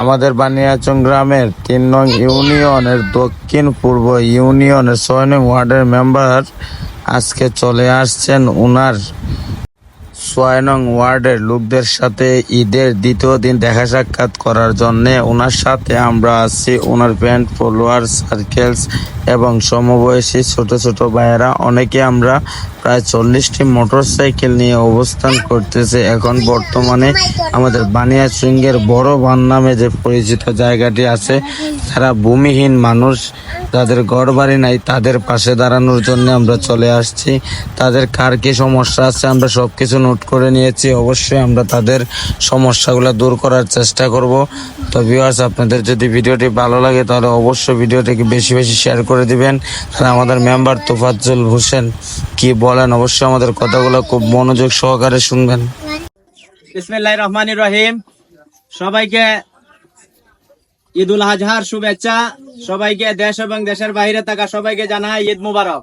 আমাদের বানিয়াচং গ্রামের তিন নং ইউনিয়নের দক্ষিণ পূর্ব ইউনিয়নের ছয় নং ওয়ার্ডের মেম্বার আজকে চলে আসছেন উনার। ছয় নং ওয়ার্ডের লোকদের সাথে ঈদের দ্বিতীয় দিন দেখা সাক্ষাৎ করার জন্যে ওনার সাথে আমরা আছি। ওনার ব্যান্ড ফলোয়ার সার্কেলস এবং সমবয়সী ছোট ছোট ভাইয়েরা, অনেকে আমরা প্রায় চল্লিশটি মোটর সাইকেল নিয়ে অবস্থান করতেছে। এখন বর্তমানে আমাদের বানিয়াচুঙ্গের বড় বান নামে যে পরিচিত জায়গাটি আছে যারা ভূমিহীন মানুষ। যাদের ঘর বাড়ি নাই, তাদের পাশে দাঁড়ানোর জন্য আমরা চলে আসছি। তাদের কার কি সমস্যা আছে, আমরা সব কিছু নোট করে নিয়েছি। অবশ্যই আমরা তাদের সমস্যাগুলো দূর করার চেষ্টা করব। তো ভিউয়ার্স আপনাদের যদি ভিডিওটি ভালো লাগে, তাহলে অবশ্যই ভিডিওটিকে বেশি বেশি শেয়ার করে দিবেন। আমাদের মেম্বার তোফাজ্জল হোসেন কি বলেন? অবশ্যই আমাদের কথাগুলো খুব মনোযোগ সহকারে শুনবেন। বিসমিল্লাহ রহমান রহিম। সবাইকে ঈদুল আজহার শুভেচ্ছা। সবাইকে দেশ এবং দেশের বাইরে থাকা সবাইকে জানাই ঈদ মুবারক।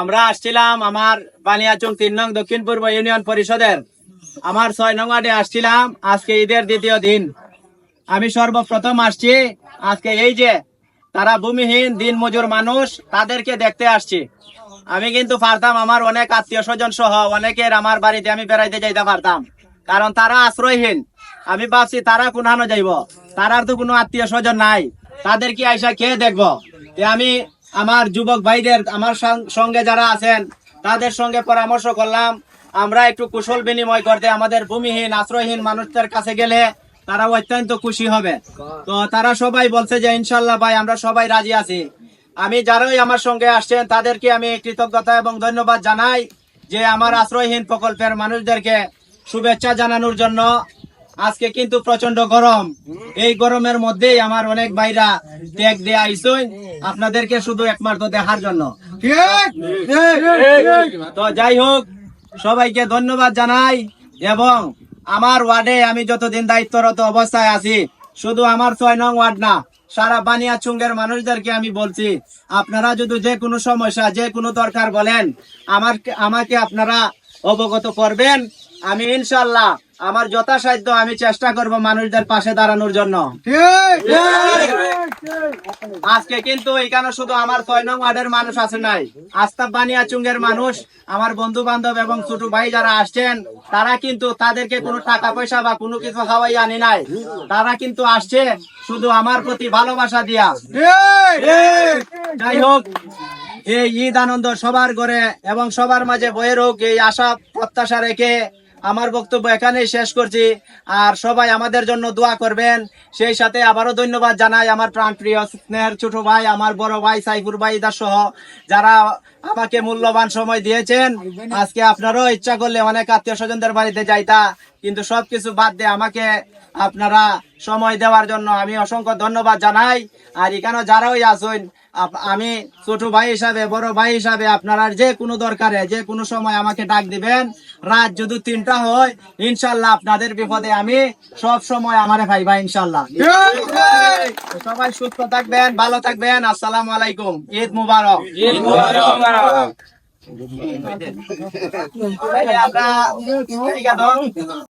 আমরা আসছিলাম আমার বানিয়াচুং তিন নং দক্ষিণ পূর্ব ইউনিয়ন পরিষদের। আমার ছয় নং ওয়ার্ডে আসছিলাম। আজকে ঈদের দ্বিতীয় দিন। আমি সর্বপ্রথম আসছি। আজকে এই যে তারা ভূমিহীন দিন মজুর মানুষ, তাদেরকে দেখতে আসছি। আমি কিন্তু পারতাম আমার অনেক আত্মীয় স্বজন সহ অনেকের আমার বাড়িতে আমি বেড়াইতে যাইতে পারতাম। কারণ তারা আশ্রয়হীন। আমি ভাবছি, তারা কোনহানো যাইব? তারার তো কোনো আত্মীয় স্বজন নাই। তাদের কি আইসা খেয়ে দেখব আমি আমার যুবক ভাইদের, আমার সঙ্গে যারা আছেন, তাদের সঙ্গে পরামর্শ করলাম। আমরা একটু কুশল বিনিময় করতে, আমাদের ভূমিহীন, আশ্রয়হীন মানুষদের কাছে গেলে তারা অত্যন্ত খুশি হবে। তো তারা সবাই বলছে যে ইনশাল্লাহ ভাই আমরা সবাই রাজি আছি। আমি যারাই আমার সঙ্গে আসছেন তাদেরকে আমি কৃতজ্ঞতা এবং ধন্যবাদ জানাই যে আমার আশ্রয়হীন প্রকল্পের মানুষদেরকে শুভেচ্ছা জানানোর জন্য। আজকে কিন্তু প্রচণ্ড গরম। এই গরমের মধ্যেই আমার অনেক ভাইরা ত্যাগ দেয়া আইসই। আপনাদেরকে শুধু একমাত্র দেখার জন্য। তো যাই হোক সবাইকে ধন্যবাদ জানাই এবং আমার ওয়ার্ডে আমি যতদিন দায়িত্বরত অবস্থায় আছি, শুধু আমার ছয় নং ওয়ার্ড না, সারা বানিয়া চুঙ্গের মানুষদেরকে আমি বলছি, আপনারা যদি যে কোনো সমস্যা, যে কোনো দরকার বলেন আমার আমাকে আপনারা অবগত করবেন। আমি ইনশাল্লাহ আমার যথাসাধ্য আমি চেষ্টা করব মানুষদের পাশে দাঁড়ানোর জন্য। আজকে কিন্তু এখানে শুধু আমার ছয় নং ওয়ার্ডের মানুষ আছে নাই আস্তা বানিয়া চুঙ্গের মানুষ, আমার বন্ধু বান্ধব এবং ছোট ভাই যারা আসছেন, তারা কিন্তু তাদেরকে কোনো টাকা পয়সা বা কোনো কিছু খাওয়াই আনি নাই। তারা কিন্তু আসছে শুধু আমার প্রতি ভালোবাসা দিয়া। যাই হোক, এই ঈদ আনন্দ সবার ঘরে এবং সবার মাঝে বয়ে হোক এই আশা প্রত্যাশা রেখে আমার বক্তব্য এখানেই শেষ করছি। আর সবাই আমাদের জন্য দোয়া করবেন। সেই সাথে আবারও ধন্যবাদ জানাই আমার প্রাণপ্রিয় স্নেহের ছোট ভাই, আমার বড় ভাই সাইফুর ভাই সহ যারা আমাকে মূল্যবান সময় দিয়েছেন। আজকে আপনারও ইচ্ছা করলে অনেক আত্মীয় স্বজনদের বাড়িতে যাইতা, কিন্তু সবকিছু বাদ দিয়ে আমাকে আপনারা সময় দেওয়ার জন্য আমি অসংখ্য ধন্যবাদ জানাই। আর এখানে যারাই আসুন আমি ছোট ভাই হিসাবে বড় ভাই হিসাবে আপনারা যে কোনো দরকারে যে কোনো সময় আমাকে ডাক দিবেন। রাত যদি তিনটা হয় ইনশাল্লাহ আপনাদের বিপদে আমি সব সময় আমারে ভাইবা ইনশাল্লাহ। সবাই সুস্থ থাকবেন ভালো থাকবেন। আসসালামু আলাইকুম। ঈদ মুবারক। ঈদ মুবারক। আমরা